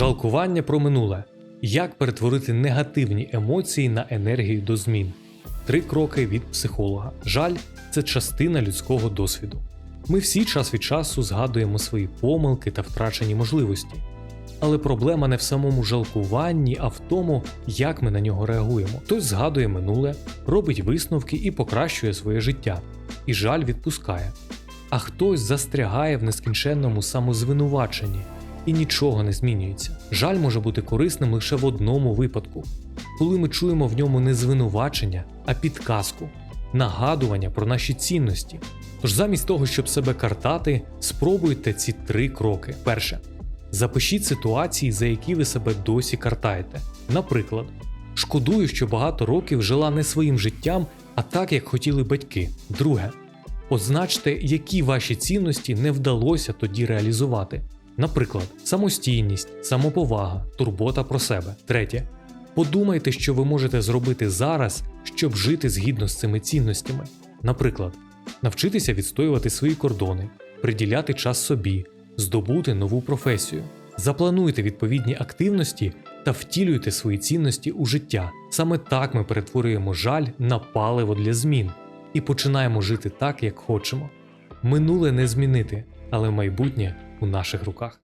Жалкування про минуле. Як перетворити негативні емоції на енергію до змін. Три кроки від психолога. Жаль це частина людського досвіду. Ми всі час від часу згадуємо свої помилки та втрачені можливості. Але проблема не в самому жалкуванні, а в тому, як ми на нього реагуємо. Хтось згадує минуле, робить висновки і покращує своє життя, і жаль відпускає. А хтось застрягає в нескінченному самозвинуваченні і нічого не змінюється. Жаль може бути корисним лише в одному випадку, коли ми чуємо в ньому не звинувачення, а підказку, нагадування про наші цінності. Тож замість того, щоб себе картати, спробуйте ці три кроки. Перше. Запишіть ситуації, за які ви себе досі картаєте. Наприклад, шкодую, що багато років жила не своїм життям, а так, як хотіли батьки. Друге. Означте, які ваші цінності не вдалося тоді реалізувати. Наприклад, самостійність, самоповага, турбота про себе. Третє. Подумайте, що ви можете зробити зараз, щоб жити згідно з цими цінностями. Наприклад, навчитися відстоювати свої кордони, приділяти час собі, здобути нову професію. Заплануйте відповідні активності та втілюйте свої цінності у життя. Саме так ми перетворюємо жаль на паливо для змін і починаємо жити так, як хочемо. Минуле не змінити, але майбутнє у наших руках.